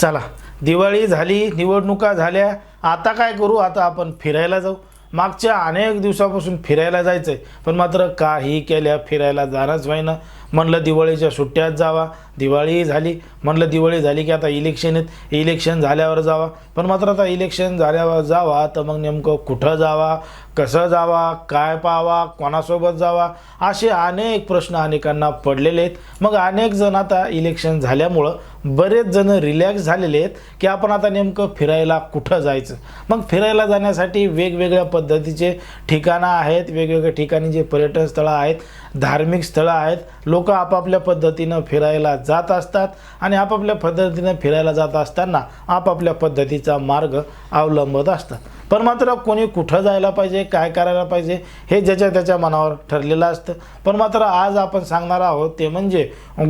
चला दिवाळी झाली निवडणुका झाल्या आता काय करू? आता आपण फिरायला जाऊ. मागच्या अनेक दिवसापासून फिरायला जायचं आहे पण मात्र काही केल्या फिरायला जाणंच व्हायनं. म्हणलं दिवाळीच्या सुट्ट्यात जावा. दिवाळी झाली. म्हणलं दिवाळी झाली की आता इलेक्शन आहेत. इलेक्शन झाल्यावर जावा. पण मात्र आता इलेक्शन झाल्यावर जावा तर मग नेमकं कुठं जावा? कसं जावा? काय पाहावा? कोणासोबत जावा? असे अनेक प्रश्न अनेकांना पडलेले आहेत. मग अनेक जण आता इलेक्शन झाल्यामुळं बरेच जण रिलॅक्स झालेले आहेत की आपण आता नेमकं फिरायला कुठं जायचं? मग फिरायला जाण्यासाठी वेगवेगळ्या पद्धतीचे ठिकाणं आहेत वेगवेगळ्या ठिकाणी जे पर्यटन स्थळं आहेत धार्मिक स्थळं आहेत लोक आपापल्या पद्धतीनं फिरायला जात असतात आणि आपापल्या पद्धतीनं फिरायला जात असताना आपापल्या पद्धतीचा मार्ग अवलंबत असतात. पण मात्र कोणी कुठं जायला पाहिजे काय करायला पाहिजे हे ज्याच्या त्याच्या मनावर ठरलेलं असतं. पण मात्र आज आपण सांगणार आहोत ते म्हणजे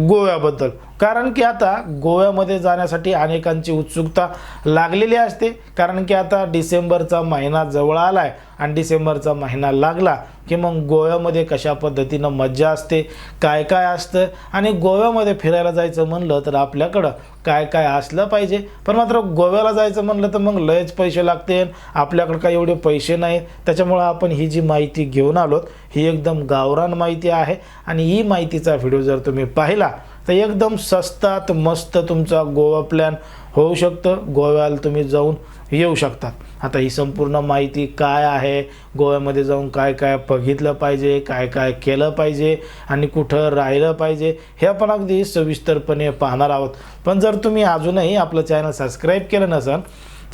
गोव्याबद्दल. कारण की आता गोव्यामध्ये जाण्यासाठी अनेकांची उत्सुकता लागलेली असते. कारण की आता डिसेंबरचा महिना जवळ आला आहे आणि डिसेंबरचा महिना लागला की मग गोव्यामध्ये कशा पद्धतीनं मज्जा असते काय काय असतं आणि गोव्यामध्ये फिरायला जायचं म्हणलं तर आपल्याकडं काय काय असलं पाहिजे. पण मात्र गोव्याला जायचं म्हणलं तर मग लयच पैसे लागते आपल्याकडं काही एवढे पैसे नाही त्याच्यामुळं आपण ही जी माहिती घेऊन आलोत ही एकदम गावरान माहिती आहे. आणि ही माहितीचा व्हिडिओ जर तुम्ही पाहिला तर एकदम स्वस्तात मस्त तुमचा गोवा प्लॅन होऊ शकतं. गोव्याला तुम्ही जाऊन येऊ शकतात. आता ही संपूर्ण माहिती काय आहे? गोव्यामध्ये जाऊन काय काय बघितलं पाहिजे? काय काय केलं पाहिजे? आणि कुठं राहिलं पाहिजे? हे आपण अगदी सविस्तरपणे पाहणार आहोत. पण जर तुम्ही अजूनही आपलं चॅनल सबस्क्राईब केलं नसेल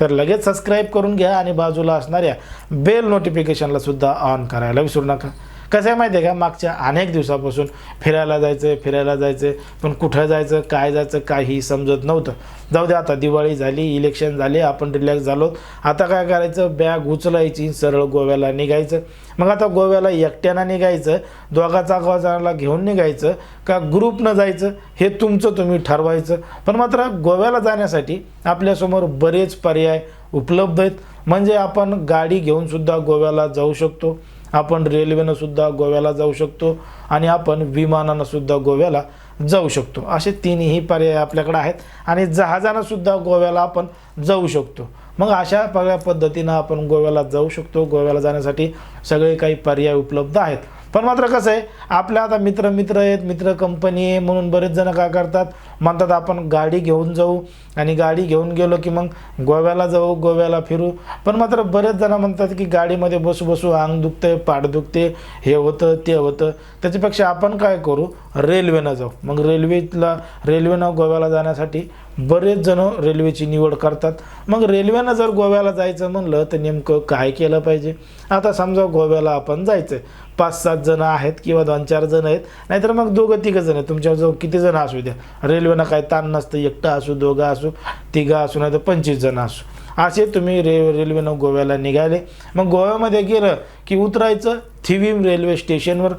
तर लगेच सबस्क्राईब करून घ्या आणि बाजूला असणाऱ्या बेल नोटिफिकेशनला सुद्धा ऑन करायला विसरू नका. कसं आहे माहिती आहे का? मागच्या अनेक दिवसापासून फिरायला जायचं आहे फिरायला जायचं आहे पण कुठं जायचं काय जायचं काही समजत नव्हतं. जाऊ दे आता दिवाळी झाली इलेक्शन झाले आपण रिलॅक्स झालो. आता काय करायचं? बॅग उचलायची सरळ गोव्याला निघायचं. मग आता गोव्याला एकट्यानं निघायचं दोघा चाकवाजाला घेऊन निघायचं का ग्रुपनं जायचं हे तुमचं तुम्ही ठरवायचं. पण मात्र गोव्याला जाण्यासाठी आपल्यासमोर बरेच पर्याय उपलब्ध आहेत. म्हणजे आपण गाडी घेऊन सुद्धा गोव्याला जाऊ शकतो. आपण रेल्वेनं सुद्धा गोव्याला जाऊ शकतो आणि आपण विमानानं सुद्धा गोव्याला जाऊ शकतो. असे तिन्ही पर्याय आपल्याकडे आहेत आणि जहाजानं सुद्धा गोव्याला आपण जाऊ शकतो. मग अशा सगळ्या पद्धतीनं आपण गोव्याला जाऊ शकतो. गोव्याला जाण्यासाठी सगळे काही पर्याय उपलब्ध आहेत. पण मात्र कसं आहे आपल्या आता मित्र मित्र आहेत मित्र कंपनी आहे म्हणून बरेच जण काय करतात म्हणतात आपण गाडी घेऊन जाऊ आणि गाडी घेऊन गेलो की मग गोव्याला जाऊ गोव्याला फिरू. पण मात्र बरेच जण म्हणतात की गाडीमध्ये बसू बसू अंग दुखते पाठ दुखते हे होतं ते होतं. त्याच्यापेक्षा आपण काय करू? रेल्वेनं जाऊ. मग रेल्वेला रेल्वेनं गोव्याला जाण्यासाठी बरेच जण रेल्वेची निवड करतात. मग रेल्वेनं जर गोव्याला जायचं म्हणलं तर नेमकं काय केलं पाहिजे? आता समजा गोव्याला आपण जायचं आहे पाच सात जणं आहेत किंवा दोन चार जण आहेत नाहीतर मग दोघं तिघं जण आहेत. तुमच्याजवळ किती जण असू द्या? रेल्वे रेल्वेनं काय ताण नसतं एकटं असू दोघं असू तिघं असू नाही तर पंचवीस जण असू. असे तुम्ही रे रेल्वेनं गोव्याला निघाले. मग गोव्यामध्ये गेलं की उतरायचं थिवीम रेल्वे स्टेशनवर.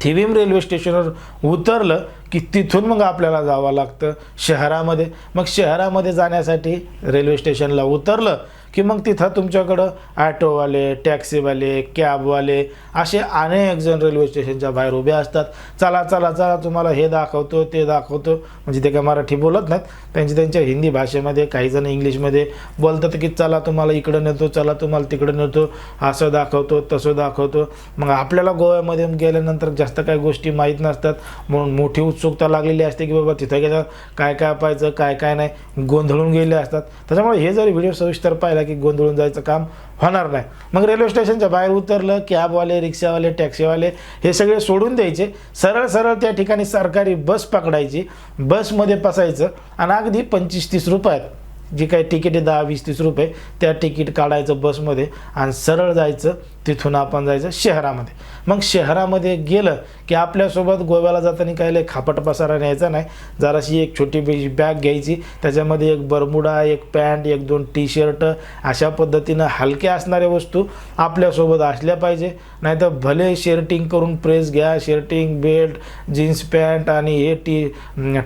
थिवीम रेल्वे स्टेशनवर उतरलं की तिथून मग आपल्याला जावं लागतं शहरामध्ये. मग शहरामध्ये जाण्यासाठी रेल्वे स्टेशनला उतरलं की मग तिथं तुमच्याकडं ॲटोवाले टॅक्सीवाले कॅबवाले असे अनेक जण रेल्वे स्टेशनच्या बाहेर उभे असतात. चला चला चला तुम्हाला हे दाखवतो ते दाखवतो. म्हणजे ते काय मराठी बोलत नाहीत. त्यांची त्यांच्या हिंदी भाषेमध्ये काही जण इंग्लिशमध्ये बोलतात की चला तुम्हाला इकडं नेतो चला तुम्हाला तिकडं नेतो. असं दाखवतो तसं दाखवतो. मग आपल्याला गोव्यामध्ये गेल्यानंतर जास्त काही गोष्टी माहीत नसतात. म्हणून मोठी उत्सुकता लागलेली असते की बाबा तिथं गेलं काय काय पाहायचं काय काय नाही? गोंधळून गेले असतात. त्याच्यामुळे हे जर व्हिडिओ सविस्तर पाहिला की गोंधळून जायचं काम होणार नाही. मग रेल्वे स्टेशनच्या बाहेर उतरलं कॅबवाले रिक्षावाले टॅक्सीवाले हे सगळे सोडून द्यायचे. सरळ सरळ त्या ठिकाणी सरकारी बस पकडायची. बसमध्ये बसायचं आणि अगदी पंचवीस तीस रुपयात जी काही तिकीट आहे दहा वीस तीस रुपये त्या तिकीट काढायचं बसमध्ये आणि सरळ जायचं. तिथून आपण जायचं शहरामध्ये. मग शहरामध्ये गेलं की आपल्यासोबत गोव्याला जाताना काही लय खापट पसारा न्यायचा नाही. जराशी एक छोटी बॅग घ्यायची. त्याच्यामध्ये एक बरमुडा एक पॅन्ट एक दोन टी शर्ट अशा पद्धतीनं हलक्या असणाऱ्या वस्तू आपल्यासोबत असल्या पाहिजे. नाहीतर भले शर्टिंग करून प्रेस घ्या. शर्टिंग बेल्ट जीन्स पॅन्ट आणि हे टी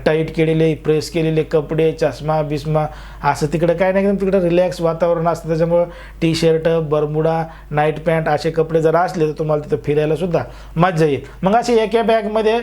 टाईट केलेले प्रेस केलेले कपडे चष्मा बिस्मा असं तिकडं काय नाही. तिकडं रिलॅक्स वातावरण असतं. त्याच्यामुळं T shirt Bermuda night pant असे कपडे जर असले तर तुम्हाला तिथं फिरायला सुद्धा मजा येईल. मग असे एका बॅगमध्ये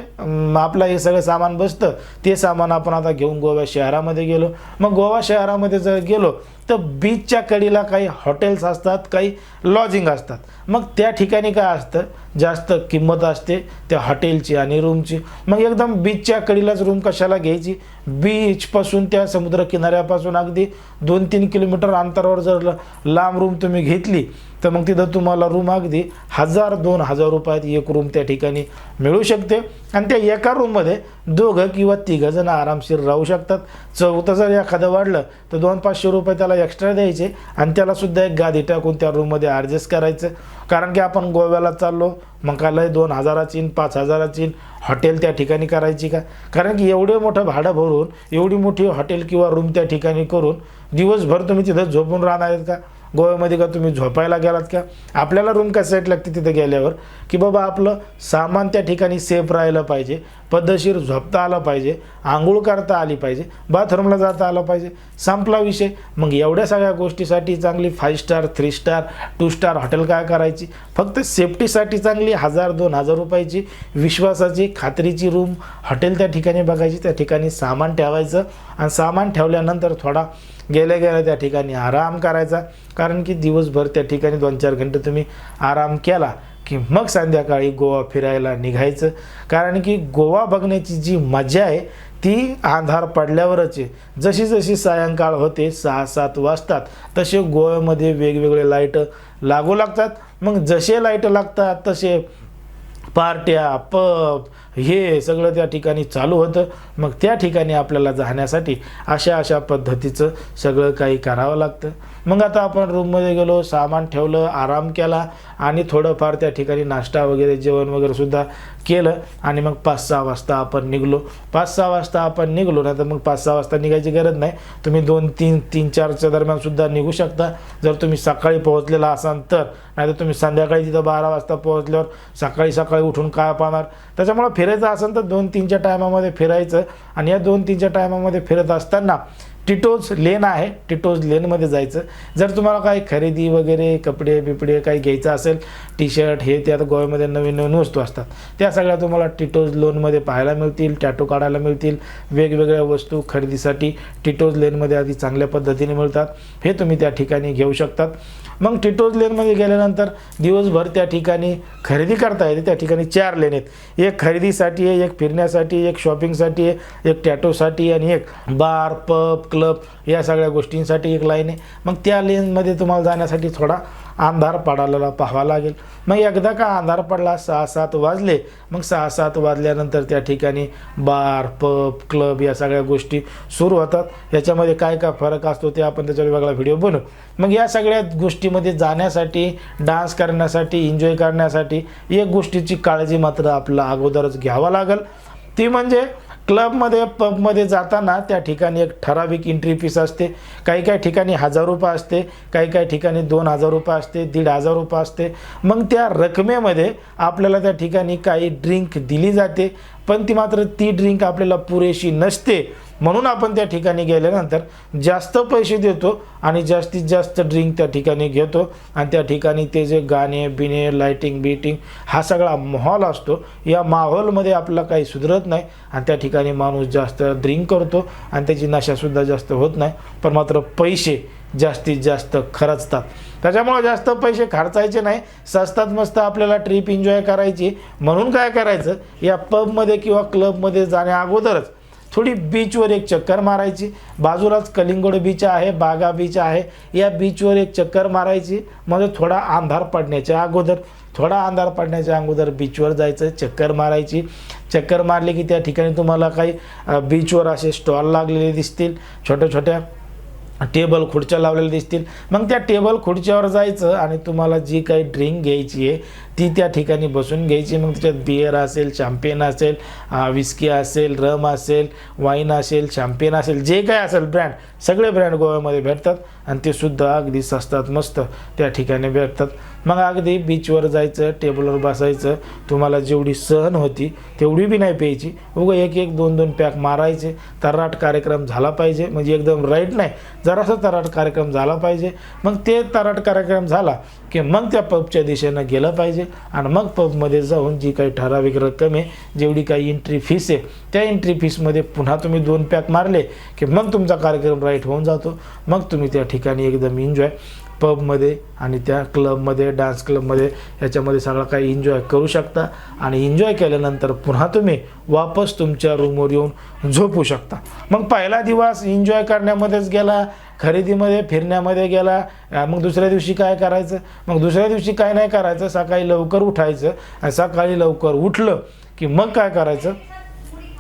आपलं हे सगळं सामान बसतं. ते सामान आपण आता घेऊन गोवा शहरामध्ये गेलो. मग गोवा शहरामध्ये जर गेलो तर बीचच्या कडीला काही हॉटेल्स असतात काही लॉजिंग असतात. मग त्या ठिकाणी काय असतं? जास्त किंमत असते त्या हॉटेलची आणि रूमची मग एकदम बीचच्या कडीलाच रूम कशाला घ्यायची? बीचपासून त्या समुद्र किनाऱ्यापासून अगदी दोन तीन किलोमीटर अंतरावर जर लांब रूम तुम्ही घेतली तर मग तिथं तुम्हाला रूम अगदी हजार दोन हजार रुपयात एक रूम त्या ठिकाणी मिळू शकते. आणि त्या एका रूममध्ये दोघं किंवा तिघं जण आरामशीर राहू शकतात. चौथं जर एखादं वाढलं तर दोन पाचशे रुपये त्याला एक्स्ट्रा द्यायचे आणि त्यालासुद्धा एक गादी टाकून त्या रूममध्ये ॲडजस्ट करायचं. कारण की आपण गोव्याला चाललो मग काय लय दोन हजाराची पाच हजाराची हॉटेल त्या ठिकाणी करायची का? कारण की एवढं मोठं भाडं भरून एवढी मोठी हॉटेल किंवा रूम त्या ठिकाणी करून दिवसभर तुम्ही तिथं झोपून राहणार आहेत का? गोव्यामध्ये का तुम्ही झोपायला गेलात का? आपल्याला रूम कशासाठी लागते तिथे गेल्यावर की बाबा आपलं सामान त्या ठिकाणी सेफ राहिलं पाहिजे पद्धतशीर झोपता आलं पाहिजे आंघोळ करता आली पाहिजे बाथरूमला जाता आलं पाहिजे. संपला विषय. मग एवढ्या सगळ्या गोष्टीसाठी चांगली five star three star two star hotel काय करायची? फक्त सेफ्टीसाठी चांगली हजार दोन हजार रुपयाची विश्वासाची खात्रीची रूम हॉटेल त्या ठिकाणी बघायची त्या ठिकाणी सामान ठेवायचं. आणि सामान ठेवल्यानंतर थोडा गेल्या गेल्या त्या ठिकाणी आराम करायचा. कारण की दिवसभर त्या ठिकाणी दोन चार घंटे तुम्ही आराम केला की मग संध्याकाळी गोवा फिरायला निघायचं. कारण की गोवा बघण्याची जी मजा आहे ती आधार पडल्यावरच आहे. जशी जशी सायंकाळ होते सहा सात वाजतात तसे गोव्यामध्ये वेगवेगळे लाइट लागू लागतात. मग जसे लाइट लागतात तसे पार्ट्या पब हे सगळं त्या ठिकाणी चालू होतं. मग त्या ठिकाणी आपल्याला जाण्यासाठी अशा अशा पद्धतीचं सगळं काही करावं लागतं. मग आता आपण रूममध्ये गेलो सामान ठेवलं आराम केला आणि थोडंफार त्या ठिकाणी नाश्ता वगैरे जेवण वगैरे सुद्धा केलं आणि मग पाच सहा वाजता आपण निघलो. पाच सहा वाजता आपण निघलो नाही तर मग पाच सहा वाजता निघायची गरज नाही. तुम्ही दोन तीन तीन चारच्या दरम्यान सुद्धा निघू शकता. जर तुम्ही सकाळी पोहोचलेला असाल तर नाही तर तुम्ही संध्याकाळी तिथं बारा वाजता पोहोचल्यावर सकाळी सकाळी उठून काय पाहणार? त्याच्यामुळं फिरायचं असेल तर दोन तीनच्या टायमामध्ये फिरायचं आणि या दोन तीनच्या टायमामध्ये फिरत असताना टिटोज लेन आहे. टिटोज लेनमध्ये जायचं. जर तुम्हाला काही खरेदी वगैरे कपडे बिपडे काही घ्यायचं असेल टी शर्ट हे ते आता गोव्यामध्ये नवीन नवीन वस्तू असतात. त्या सगळ्या तुम्हाला टिटोज लोनमध्ये पाहायला मिळतील टॅटो काढायला मिळतील. वेगवेगळ्या वस्तू खरेदीसाठी टिटोज लेनमध्ये आधी चांगल्या पद्धतीने मिळतात. हे तुम्ही त्या ठिकाणी घेऊ शकतात. मग टिटोज लेनमध्ये गेल्यानंतर दिवसभर त्या ठिकाणी खरेदी करता येते. त्या ठिकाणी चार लेन आहेत. एक खरेदीसाठी आहे एक फिरण्यासाठी एक शॉपिंगसाठी आहे एक टॅटोसाठी आणि एक बार पब क्लब या सगळ्या गोष्टींसाठी एक लाईन आहे. मग त्या लेनमध्ये तुम्हाला जाण्यासाठी थोडा अंधार पडायला पाहावा लागेल. मग एकदा का अंधार पडला सहा सात वाजले मग सहा सात वाजल्यानंतर त्या ठिकाणी बार पब क्लब या सगळ्या गोष्टी सुरू होतात. याच्यामध्ये काय काय फरक असतो ते आपण त्याच्यावर वेगळा व्हिडिओ बनवू. मग या सगळ्या गोष्टीमध्ये जाण्यासाठी डान्स करण्यासाठी एन्जॉय करण्यासाठी एक गोष्टीची काळजी मात्र आपला अगोदरच घ्यावा लागेल. ती म्हणजे क्लबमध्ये पबमध्ये जाताना त्या ठिकाणी एक ठराविक एंट्री फीस असते. काही काही ठिकाणी हजार रुपये असते काही काही ठिकाणी दोन हजार रुपये असते दीड हजार रुपये असते. मग त्या रकमेमध्ये आपल्याला त्या ठिकाणी काही ड्रिंक दिली जाते. पण ती मात्र ती ड्रिंक आपल्याला पुरेशी नसते. म्हणून आपण त्या ठिकाणी गेल्यानंतर जास्त पैसे देतो आणि जास्तीत जास्त ड्रिंक त्या ठिकाणी घेतो. आणि त्या ठिकाणी ते जे गाणे बिणे लाईटिंग बिटिंग हा सगळा माहोल असतो. या माहोलमध्ये आपला काही सुधरत नाही आणि त्या ठिकाणी माणूस जास्त ड्रिंक करतो आणि त्याची नशासुद्धा जास्त होत नाही. पण मात्र पैसे जास्तीत जास्त खर्चतात. त्याच्यामुळं जास्त पैसे खर्चायचे नाही. स्वस्तात मस्त आपल्याला ट्रिप एन्जॉय करायची. म्हणून काय करायचं? या पबमध्ये किंवा क्लबमध्ये जाण्या अगोदरच थोडी बीचवर एक चक्कर मारायची. बाजूलाच कलिंगड बीच आहे बागा बीच आहे. या बीचवर एक चक्कर मारायची. म्हणजे थोडा अंधार पडण्याच्या अगोदर थोडा अंधार पडण्याच्या अगोदर बीचवर जायचं चक्कर मारायची. चक्कर मारली की त्या ठिकाणी तुम्हाला काही बीचवर असे स्टॉल लागलेले दिसतील. छोट्या छोट्या टेबल खुर्च्या लावलेल्या दिसतील. मग त्या टेबल खुर्च्यावर जायचं आणि तुम्हाला जी काही ड्रिंक घ्यायची आहे ती त्या ठिकाणी बसून घ्यायची. मग त्याच्यात बियर असेल शॅम्पेन असेल विस्की असेल रम असेल वाईन असेल शॅम्पेन असेल जे काय असेल ब्रँड सगळे ब्रँड गोव्यामध्ये भेटतात. आणि ते सुद्धा अगदी स्वस्तात मस्त त्या ठिकाणी भेटतात. मग अगदी बीचवर जायचं टेबलवर बसायचं तुम्हाला जेवढी सहन होती तेवढी बी नाही प्यायची. उगं एक एक दोन दोन पॅक मारायचे. तर्राट कार्यक्रम झाला पाहिजे. म्हणजे एकदम राईट नाही. जरासा तर्राट कार्यक्रम झाला पाहिजे. मग ते तर्राट कार्यक्रम झाला की मग त्या पबच्या दिशेनं गेलं पाहिजे. आणि मग पबमध्ये जाऊन जी काही ठराविक रक्कम आहे जेवढी काही एंट्री फीस आहे त्या एंट्री फीसमध्ये पुन्हा तुम्ही दोन पॅक मारले की मग तुमचा कार्यक्रम राईट होऊन जातो. मग तुम्ही त्या ठिकाणी एकदम एन्जॉय पबमध्ये आणि त्या क्लबमध्ये डान्स क्लबमध्ये याच्यामध्ये सगळं काही एन्जॉय करू शकता. आणि एन्जॉय केल्यानंतर पुन्हा तुम्ही वापस तुमच्या रूमवर येऊन झोपू शकता. मग पहिला दिवस एन्जॉय करण्यामध्येच गेला खरेदीमध्ये फिरण्यामध्ये गेला मग दुसऱ्या दिवशी काय करायचं? मग दुसऱ्या दिवशी काय नाही करायचं? सकाळी लवकर उठायचं. आणि सकाळी लवकर उठलं की मग काय करायचं?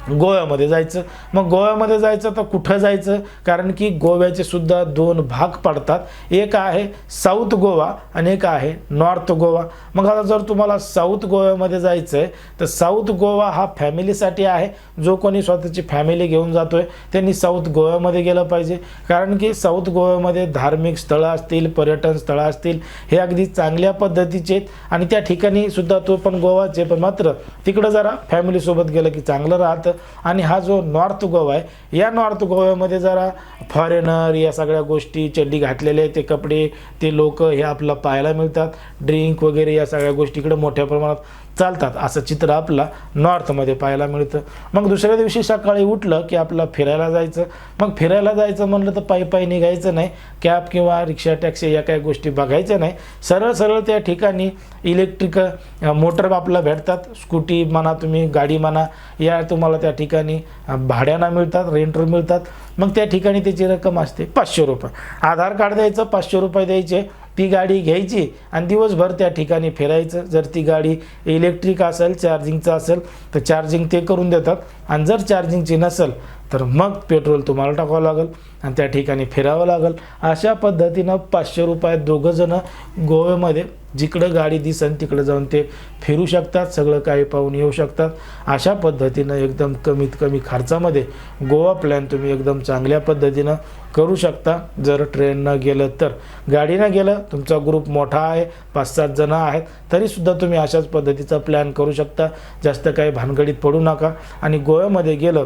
गोव्यामध्ये जायचं. मग गोव्यामध्ये जायचं तर कुठं जायचं? कारण की गोव्याचे सुद्धा दोन भाग पडतात. एक आहे साऊथ गोवा आणि एक आहे नॉर्थ गोवा. मग आता जर तुम्हाला साऊथ गोव्यामध्ये जायचं आहे तर साऊथ गोवा हा फॅमिलीसाठी आहे. जो कोणी स्वतःची फॅमिली घेऊन जातो आहे त्यांनी साऊथ गोव्यामध्ये गेलं पाहिजे. कारण की साऊथ गोव्यामध्ये धार्मिक स्थळं असतील पर्यटन स्थळं असतील हे अगदी चांगल्या पद्धतीचे आहेत. आणि त्या ठिकाणी सुद्धा तो पण गोवाचे पण मात्र तिकडं जरा फॅमिलीसोबत गेलं की चांगलं राहतं. आणि हा जो नॉर्थ गोवा आहे या नॉर्थ गोव्यामध्ये जरा फॉरेनर या सगळ्या गोष्टी चड्डी घातलेले ते कपडे ते लोक हे आपल्याला पाहायला मिळतात. ड्रिंक वगैरे या सगळ्या गोष्टीकडे मोठ्या प्रमाणात चालतात असं चित्र आपला नॉर्थमध्ये पाहायला मिळतं. मग दुसऱ्या दिवशी सकाळी उठलं की आपलं फिरायला जायचं. मग फिरायला जायचं म्हणलं तर पायी पायी निघायचं नाही. कॅब किंवा रिक्षा टॅक्सी या काही गोष्टी बघायच्या नाही. सरळ सरळ त्या ठिकाणी इलेक्ट्रिक मोटर आपल्याला भेटतात. स्कूटी म्हणा तुम्ही गाडी म्हणा या तुम्हाला त्या ठिकाणी भाड्यानं मिळतात रेंटवर मिळतात. मग त्या ठिकाणी त्याची रक्कम असते पाचशे रुपये. आधार कार्ड द्यायचं पाचशे रुपये द्यायचे. ती गाडी घ्यायची आणि दिवसभर त्या ठिकाणी फिरायचं. जर ती गाडी इलेक्ट्रिक असेल चार्जिंगचं असेल तर चार्जिंग ते करून देतात. आणि जर चार्जिंगची नसेल तर मग पेट्रोल तुम्हाला टाकावं लागेल आणि त्या ठिकाणी फिरावं लागेल. अशा पद्धतीनं पाचशे रुपयात दोघंजणं गोव्यामध्ये जिकडं गाडी दिसन तिकडं जाऊन ते फिरू शकतात सगळं काही पाहून येऊ शकतात. अशा पद्धतीनं एकदम कमीत कमी खर्चामध्ये गोवा प्लॅन तुम्ही एकदम चांगल्या पद्धतीनं करू शकता. जर ट्रेननं गेलं तर. गाडीनं गेलं तुमचा ग्रुप मोठा आहे पाच सात जणं आहेत तरीसुद्धा तुम्ही अशाच पद्धतीचा प्लॅन करू शकता. जास्त काही भानगडीत पडू नका. आणि गोव्यामध्ये गेलं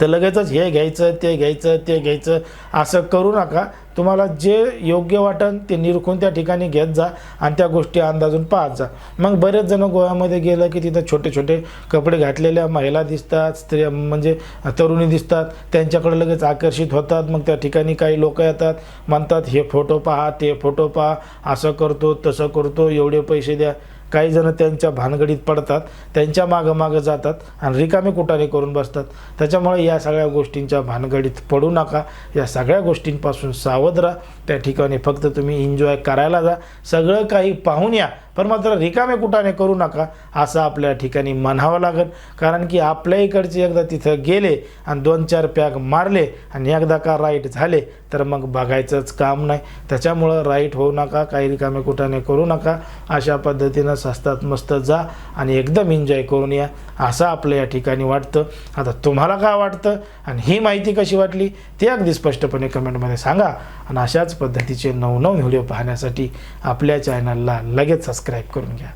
तर लगेचच हे घ्यायचं ते घ्यायचं ते घ्यायचं. असं करू नका. तुम्हाला जे योग्य वाटन ते निरखून त्या ठिकाणी घेत जा आणि त्या गोष्टी अंदाजून पाहत जा. मग बरेच जण गोव्यामध्ये गेलं की तिथं छोटे छोटे कपडे घातलेल्या महिला दिसतात स्त्रिया म्हणजे तरुणी दिसतात. त्यांच्याकडे लगेच आकर्षित होतात. मग त्या ठिकाणी काही लोक येतात. म्हणतात हे फोटो पहा ते फोटो पहा. असं करतो तसं करतो. एवढे पैसे द्या. काही जण त्यांच्या भानगडीत पडतात त्यांच्या मागं मागं जातात आणि रिकामे कुटाने करून बसतात. त्याच्यामुळे या सगळ्या गोष्टींच्या भानगडीत पडू नका. या सगळ्या गोष्टींपासून सावध राहा. त्या ठिकाणी फक्त तुम्ही एन्जॉय करायला जा. सगळं काही पाहून या. पण मात्र रिकामे कुटाने करू नका असं आपल्या ठिकाणी म्हणावं लागेल. कारण की आपल्या इकडचे एकदा तिथं गेले आणि दोन चार पॅक मारले आणि एकदा का राईट झाले तर मग बघायचंच काम नाही. त्याच्यामुळं राईट होऊ नका काही रिकामे कुटाने करू नका. अशा पद्धतीनं स्वस्तात मस्त जा आणि एकदम एन्जॉय करून या असं आपलं या ठिकाणी वाटतं. आता तुम्हाला काय वाटतं आणि ही माहिती कशी वाटली ते अगदी स्पष्टपणे कमेंटमध्ये सांगा. आणि अशाच पद्धतीचे नवनव व्हिडिओ पाहण्यासाठी आपल्या चॅनलला लगेच सबस्क्राईब करून घ्या.